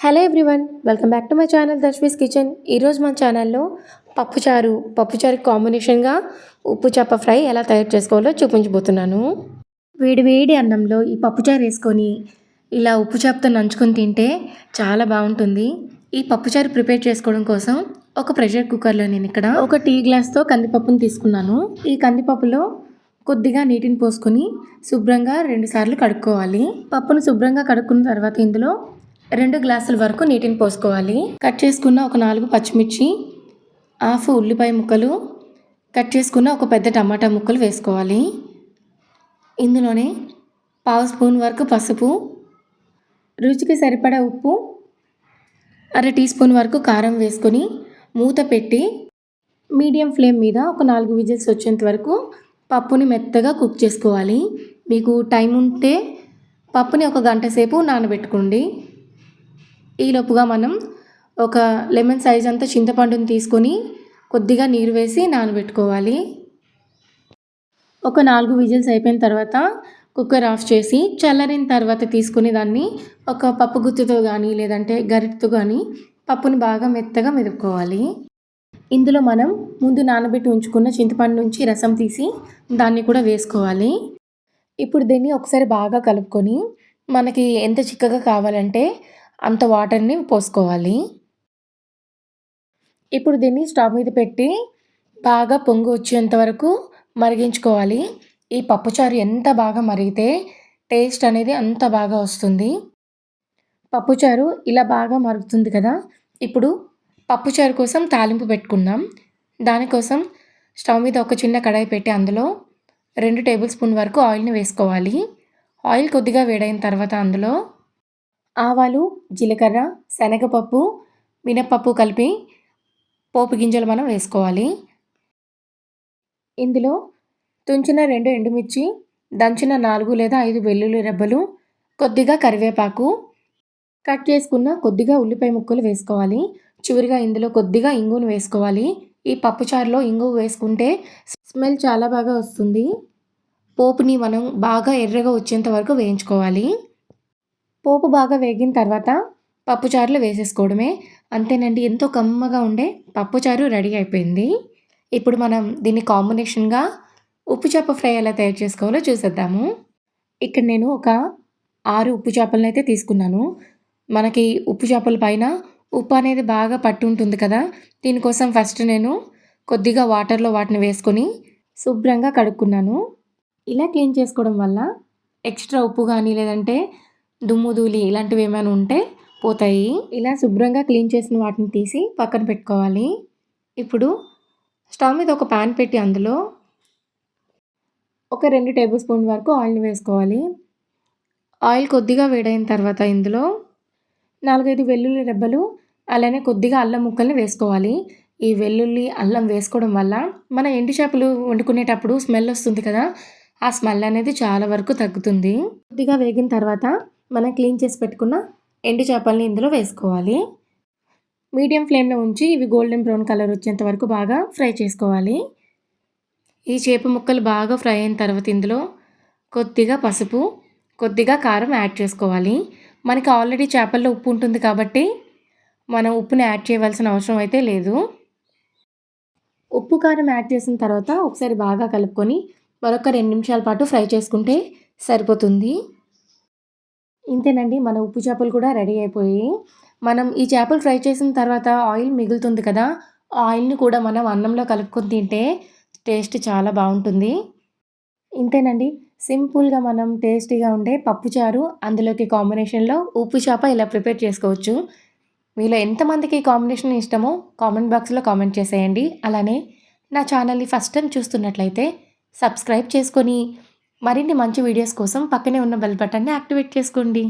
Hello everyone welcome back to my channel దర్శ్వీస్ kitchen. ఈరోజు మన ఛానల్లో పప్పుచారు పప్పుచారు కాంబినేషన్గా ఉప్పు చేప ఫ్రై ఎలా తయారు చేసుకోవాలో చూపించబోతున్నాను. వేడి వేడి అన్నంలో ఈ పప్పుచారు వేసుకొని ఇలా ఉప్పు చేపతో నంచుకొని తింటే చాలా బాగుంటుంది. ఈ పప్పుచారు ప్రిపేర్ చేసుకోవడం కోసం ఒక ప్రెషర్ కుక్కర్లో నేను ఇక్కడ ఒక టీ గ్లాస్తో కందిపప్పును తీసుకున్నాను. ఈ కందిపప్పులో కొద్దిగా నీటిని పోసుకొని శుభ్రంగా రెండుసార్లు కడుక్కోవాలి. పప్పును శుభ్రంగా కడుక్కున్న తర్వాత ఇందులో రెండు గ్లాసుల వరకు నీటిని పోసుకోవాలి. కట్ చేసుకున్న ఒక నాలుగు పచ్చిమిర్చి హాఫ్ ఉల్లిపాయ ముక్కలు కట్ చేసుకున్న ఒక పెద్ద టమాటా ముక్కలు వేసుకోవాలి. ఇందులోనే పావు స్పూన్ వరకు పసుపు రుచికి సరిపడా ఉప్పు అర టీ స్పూన్ వరకు కారం వేసుకొని మూత పెట్టి మీడియం ఫ్లేమ్ మీద ఒక నాలుగు విజిల్స్ వచ్చేంత వరకు పప్పుని మెత్తగా కుక్ చేసుకోవాలి. మీకు టైం ఉంటే పప్పుని ఒక గంట సేపు నానబెట్టుకోండి. ఈలోపుగా మనం ఒక లెమన్ సైజ్ అంతా చింతపండుని తీసుకొని కొద్దిగా నీరు వేసి నానబెట్టుకోవాలి. ఒక నాలుగు విజిల్స్ అయిపోయిన తర్వాత కుక్కర్ ఆఫ్ చేసి చల్లరిన తర్వాత తీసుకుని దాన్ని ఒక పప్పు గుత్తితో కానీ లేదంటే గరిటతో కానీ పప్పుని బాగా మెత్తగా మెదుపుకోవాలి. ఇందులో మనం ముందు నానబెట్టి ఉంచుకున్న చింతపండు నుంచి రసం తీసి దాన్ని కూడా వేసుకోవాలి. ఇప్పుడు దీన్ని ఒకసారి బాగా కలుపుకొని మనకి ఎంత చిక్కగా కావాలంటే అంత వాటర్ని పోసుకోవాలి. ఇప్పుడు దీన్ని స్టవ్ మీద పెట్టి బాగా పొంగు వచ్చేంత వరకు మరిగించుకోవాలి. ఈ పప్పుచారు ఎంత బాగా మరిగితే టేస్ట్ అనేది అంత బాగా వస్తుంది. పప్పుచారు ఇలా బాగా మరుగుతుంది కదా. ఇప్పుడు పప్పుచారు కోసం తాలింపు పెట్టుకుందాం. దానికోసం స్టవ్ మీద ఒక చిన్న కడాయి పెట్టి అందులో రెండు టేబుల్ స్పూన్ వరకు ఆయిల్ని వేసుకోవాలి. ఆయిల్ కొద్దిగా వేడైన తర్వాత అందులో ఆవాలు జీలకర్ర శనగపప్పు మినప్పప్పు కలిపి పోపు గింజలు మనం వేసుకోవాలి. ఇందులో తుంచిన రెండు ఎండుమిర్చి దంచిన నాలుగు లేదా ఐదు వెల్లుల్లి రెబ్బలు కొద్దిగా కరివేపాకు కట్ చేసుకున్న కొద్దిగా ఉల్లిపాయ ముక్కలు వేసుకోవాలి. చివరిగా ఇందులో కొద్దిగా ఇంగును వేసుకోవాలి. ఈ పప్పుచారులో ఇంగు వేసుకుంటే స్మెల్ చాలా బాగా వస్తుంది. పోపుని మనం బాగా ఎర్రగా వచ్చేంత వరకు వేయించుకోవాలి. పోపు బాగా వేగిన తర్వాత పప్పుచారులు వేసేసుకోవడమే. అంతేనండి ఎంతో కమ్మగా ఉండే పప్పుచారు రెడీ అయిపోయింది. ఇప్పుడు మనం దీన్ని కాంబినేషన్గా ఉప్పు చేప ఫ్రై ఎలా తయారు చేసుకోవాలో చూసేద్దాము. ఇక్కడ నేను ఒక ఆరు ఉప్పు చేపలను అయితే తీసుకున్నాను. మనకి ఉప్పు చేపల పైన ఉప్పు అనేది బాగా పట్టు ఉంటుంది కదా దీనికోసం ఫస్ట్ నేను కొద్దిగా వాటర్లో వాటిని వేసుకొని శుభ్రంగా కడుక్కున్నాను. ఇలా క్లీన్ చేసుకోవడం వల్ల ఎక్స్ట్రా ఉప్పు కానీ లేదంటే దుమ్ము ధూళి ఇలాంటివి ఏమైనా ఉంటే పోతాయి. ఇలా శుభ్రంగా క్లీన్ చేసిన వాటిని తీసి పక్కన పెట్టుకోవాలి. ఇప్పుడు స్టవ్ మీద ఒక ప్యాన్ పెట్టి అందులో ఒక రెండు టేబుల్ స్పూన్ వరకు ఆయిల్ని వేసుకోవాలి. ఆయిల్ కొద్దిగా వేడైన తర్వాత ఇందులో నాలుగైదు వెల్లుల్లి రెబ్బలు అలానే కొద్దిగా అల్లం ముక్కల్ని వేసుకోవాలి. ఈ వెల్లుల్లి అల్లం వేసుకోవడం వల్ల మన ఎండు చేపలు వండుకునేటప్పుడు స్మెల్ వస్తుంది కదా ఆ స్మెల్ అనేది చాలా వరకు తగ్గుతుంది. కొద్దిగా వేగిన తర్వాత మనం క్లీన్ చేసి పెట్టుకున్న ఎండు చేపల్ని ఇందులో వేసుకోవాలి. మీడియం ఫ్లేమ్లో ఉంచి ఇవి గోల్డెన్ బ్రౌన్ కలర్ వచ్చేంత వరకు బాగా ఫ్రై చేసుకోవాలి. ఈ చేప ముక్కలు బాగా ఫ్రై అయిన తర్వాత ఇందులో కొద్దిగా పసుపు కొద్దిగా కారం యాడ్ చేసుకోవాలి. మనకి ఆల్రెడీ చేపల్లో ఉప్పు ఉంటుంది కాబట్టి మనం ఉప్పుని యాడ్ చేయవలసిన అవసరం అయితే లేదు. ఉప్పు కారం యాడ్ చేసిన తర్వాత ఒకసారి బాగా కలుపుకొని మరొక రెండు నిమిషాల పాటు ఫ్రై చేసుకుంటే సరిపోతుంది. ఇంతేనండి మన ఉప్పు చేపలు కూడా రెడీ అయిపోయి మనం ఈ చేపలు ఫ్రై చేసిన తర్వాత ఆయిల్ మిగులుతుంది కదా ఆయిల్ని కూడా మనం అన్నంలో కలుపుకొని తింటే టేస్ట్ చాలా బాగుంటుంది. ఇంతేనండి సింపుల్గా మనం టేస్టీగా ఉండే పప్పుచారు అందులోకి కాంబినేషన్లో ఉప్పు చేప ఇలా ప్రిపేర్ చేసుకోవచ్చు. మీలో ఎంతమందికి కాంబినేషన్ ఇష్టమో కామెంట్ బాక్స్లో కామెంట్ చేసేయండి. అలానే నా ఛానల్ని ఫస్ట్ టైం చూస్తున్నట్లయితే సబ్స్క్రైబ్ చేసుకొని మరిన్ని మంచి వీడియోస్ కోసం పక్కనే ఉన్న బెల్ బటన్ని యాక్టివేట్ చేసుకోండి.